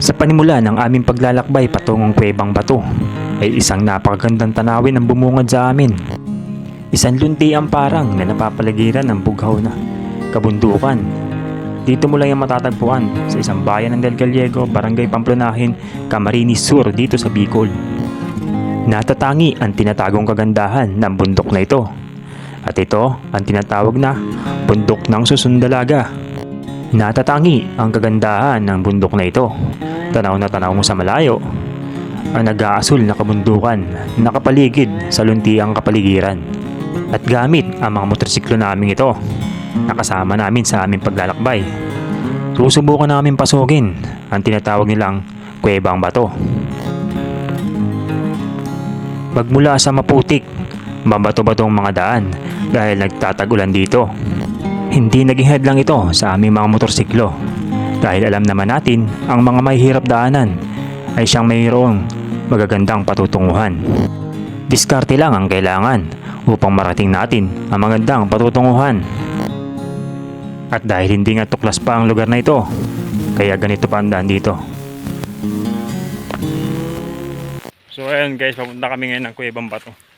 Sa panimula ng aming paglalakbay patungong Kuwebang Bato ay isang napakagandang tanawin ang bumungad sa amin. Isang lunti ang parang na napapaligiran ng bughaw na kabundukan. Dito mo lang yung matatagpuan sa isang bayan ng Del Gallego, Barangay Pamplonahin, Camarines Sur dito sa Bicol. Natatangi ang tinatagong kagandahan ng bundok na ito. At ito ang tinatawag na bundok ng susundalaga. Natatangi ang kagandahan ng bundok na ito. Tanaw na tanaw mo sa malayo. Ang nag-aasul na kabundukan nakapaligid sa luntiang kapaligiran. At gamit ang mga motorsiklo namin ito. Nakasama namin sa aming paglalakbay. Susubukan namin pasugin ang tinatawag nilang Kuwebang Bato. Magmula sa maputik, mabato-batong mga daan dahil nagtatagulan dito. Hindi naging headlang ito sa aming mga motorsiklo dahil alam naman natin ang mga may daanan ay siyang mayroong magagandang patutunguhan. Diskarte lang ang kailangan upang marating natin ang magandang patutunguhan. At dahil hindi nga tuklas pa ang lugar na ito, kaya ganito pa ang daan dito. So ayun guys, papunta kami ngayon ng Kuwebang Bato.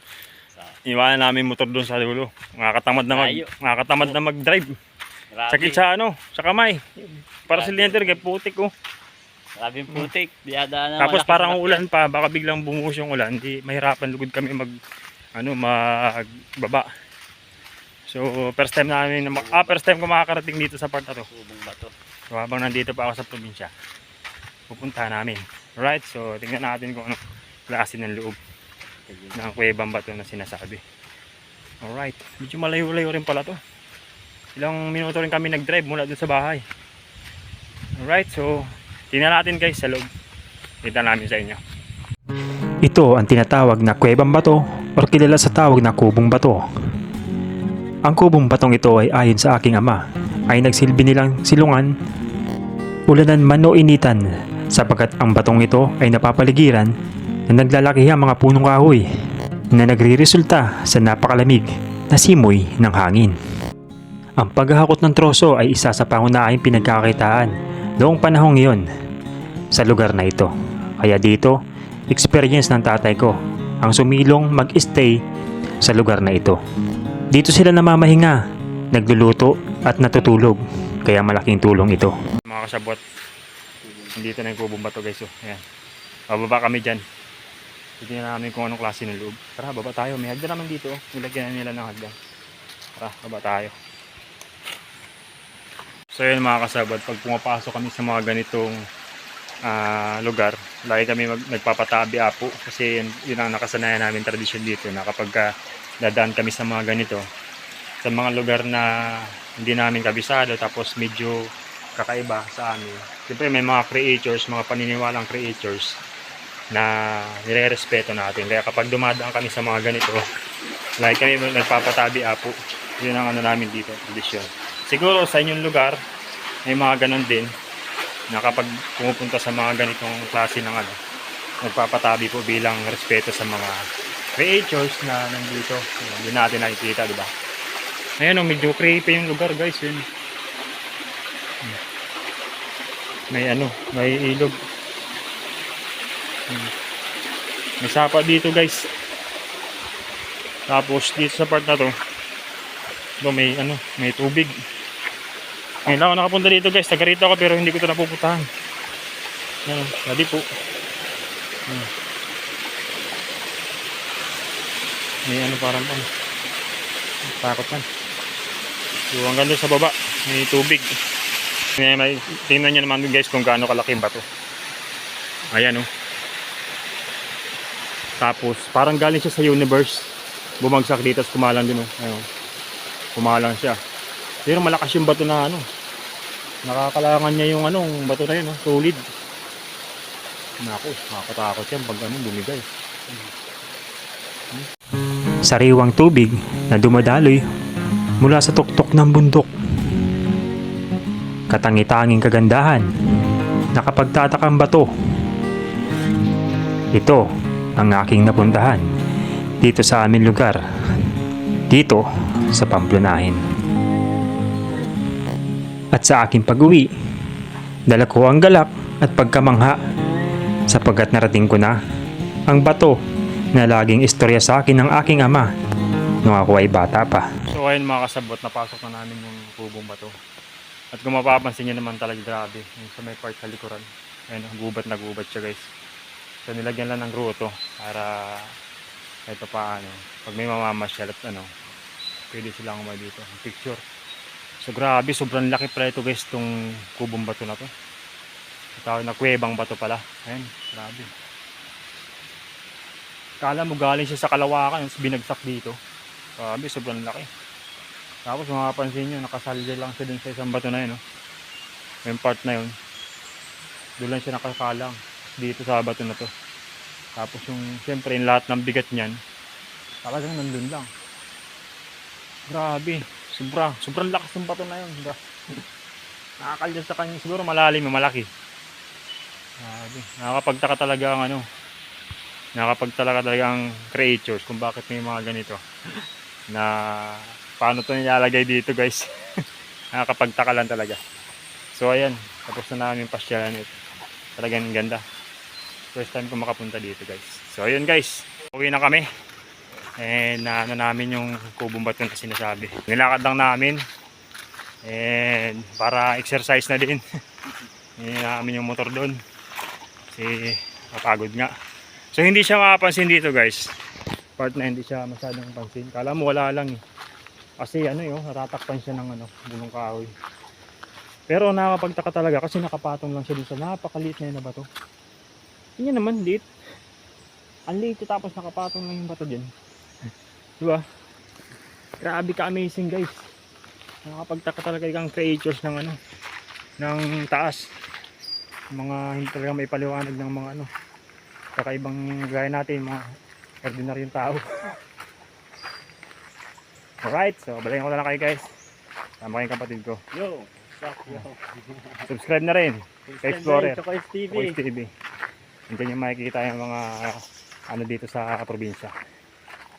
Iwanan namin motor doon sa dulo. Nakakatamad na mag Layo. nakakatamad na mag-drive. Grabe. Sakit sa ano, sa kamay. Para sa cylinder kay putik ko. Grabing putik. Diadaan na Tapos parang ulan pa, baka biglang bumuhos yung ulan, di mahirapan lugod kami mag ano magbaba. So first time namin na ah, first time ko makakarating dito sa part na to. Subong bato. So habang nandito pa ako sa probinsya, pupuntahan namin. Right, so tingnan natin kung ano klase ng loob ng kuwebang bato na sinasabi. Alright, medyo malayo-layo rin pala to. Ilang minuto rin kami nag-drive mula dun sa bahay. Alright, so tingnan natin guys sa loob. Kita namin sa inyo. Ito ang tinatawag na Kuwebang Bato o kilala sa tawag na Kubong Bato. Ang kubong batong ito ay ayon sa aking ama ay nagsilbi nilang silungan, ulanan man o initan sapagkat ang batong ito ay napapaligiran na naglalakihang mga punong kahoy na nagriresulta sa napakalamig na simoy ng hangin. Ang paghahakot ng troso ay isa sa pangunahing pinagkakakitaan noong panahong iyon sa lugar na ito. Kaya dito, experience ng tatay ko ang sumilong mag-stay sa lugar na ito. Dito sila namamahinga, nagluluto at natutulog. Kaya malaking tulong ito. Mga kasabot, nandito na yung kubong bato guys. Oh. Ayan. Bababa kami dyan. Tingnan namin kung anong klase ng loob. Tara, baba tayo. May hagdan naman dito. oh. Nilagyan nila ng hagdan. Tara, baba tayo. So yun mga kasabot, pag pumapasok kami sa mga ganitong ah, lugar, lagi kami mag, nagpapatabi apo kasi yun, yun ang nakasanayan namin tradisyon dito na kapag ka dadaan kami sa mga ganito, sa mga lugar na hindi namin kabisado tapos medyo kakaiba sa amin. Siyempre may mga creators, mga paniniwalang creators na nire-respeto natin. Kaya kapag dumadaan kami sa mga ganito, like kami nagpapatabi apo, yun ang ano namin dito, tradisyon. Siguro sa inyong lugar, may mga ganon din na kapag pumupunta sa mga ganitong klase ng ano, nagpapatabi po bilang respeto sa mga creators na nandito. Hindi natin nakikita, di ba? Ayan o, medyo creepy yung lugar guys. Yun. May ano, may ilog. Hmm. May sapa dito guys. Tapos dito sa part na to, ito may ano, may tubig. Ngayon ako nakapunta dito guys. Taga rito ako pero hindi ko ito napupuntahan. Ano, dati po. May ano parang ano. Takot man. So hanggang sa baba, may tubig. May, may, tingnan nyo naman guys kung gaano kalaki yung bato. Ayan oh. Tapos, parang galing siya sa universe. Bumagsak dito, tapos kumalang din oh. Ayun. Kumalang siya. Pero malakas yung bato na ano. Nakakalangan niya yung anong bato na yun, oh, solid. Naku, nakakatakot yan pag ano, bumigay. Sariwang tubig na dumadaloy mula sa tuktok ng bundok. Katangi-tanging kagandahan na kapagtatakang bato. Ito ang aking napuntahan dito sa aming lugar. Dito sa Pamplonahin. At sa aking pag-uwi, dala ko ang galak at pagkamangha sapagkat narating ko na ang bato na laging istorya sa akin ng aking ama nung ako ay bata pa. So ayun mga kasabot, napasok na namin yung kubong bato. At kung mapapansin nyo naman talaga grabe, yung sa may part sa likuran. Ayun, gubat na gubat siya guys. So nilagyan lang ng gruto para kahit pa paano, pag may mamamasyal at ano, pwede silang umay dito. Picture. So grabe, sobrang laki pala ito guys, itong kubong bato na to. Tawag na kuwebang bato pala. Ayun, grabe. Kala mo galing siya sa kalawakan, binagsak dito. Grabe, sobrang laki. Tapos mapapansin nyo, nakasalya lang siya dun sa isang bato na yun. No? Yung part na yun. Doon lang siya nakakalang. Dito sa bato na to. Tapos yung, siyempre, yung lahat ng bigat niyan, talagang nandun lang. Grabe. Sobra. Sobrang lakas ng bato na yun. Sobra. Nakakalya sa kanya. Siguro malalim, malaki. Grabe. Nakakapagtaka talaga ang ano. Nakakapagtaka talaga ang creatures kung bakit may mga ganito na paano to nilalagay dito guys nakakapagtaka lang talaga so ayan tapos na namin pasyalan ito talagang ganda first time ko makapunta dito guys. So ayun guys. Uwi na kami. And na ano namin yung kubong bato na sinasabi? Nilakad lang namin. And para exercise na din. Namin yung motor doon. Kasi mapagod nga. So hindi siya makapansin dito guys. Part na hindi siya masyadong pansin. Kala mo wala lang eh. Kasi ano yun, natatakpan siya ng ano, bulong kahoy. Pero nakakapagtaka talaga kasi nakapatong lang siya dun sa napakaliit na yun na bato. Yun naman, liit. Ang liit tapos nakapatong lang yung bato dyan. diba? Grabe ka amazing guys. Nakakapagtaka talaga yung creatures ng ano, ng taas. Mga hindi talaga may paliwanag ng mga ano, kakaibang gaya natin, mga ordinaryong tao. Alright, so balayan ko na lang kayo guys. Tama kayong kapatid ko. Yo, suck yo. Subscribe na rin. Kay Explorer. Chocolate TV. Voice TV. Hindi nyo makikita yung mga ano dito sa probinsya.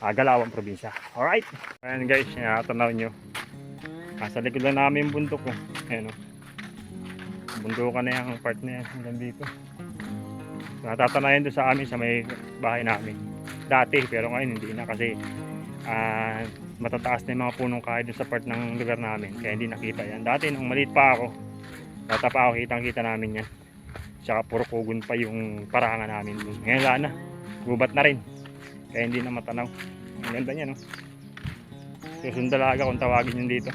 Ah, Galawang probinsya. Alright. Ayan guys, nakatanaw nyo. Nasa likod lang namin yung bundok ko. Ayan o. Bundukan na yung part na yan hanggang dito. So, natatanayan doon sa amin sa may bahay namin. Dati, pero ngayon hindi na kasi ah, matataas na yung mga punong kahoy sa part ng lugar namin. Kaya hindi nakita yan. Dati nung maliit pa ako, bata pa ako, kitang kita namin yan. Tsaka puro kugon pa yung parangan namin. Ngayon wala na. Gubat na rin. Kaya hindi na matanaw. Ang ganda niya no. Susundalaga kung tawagin yun dito.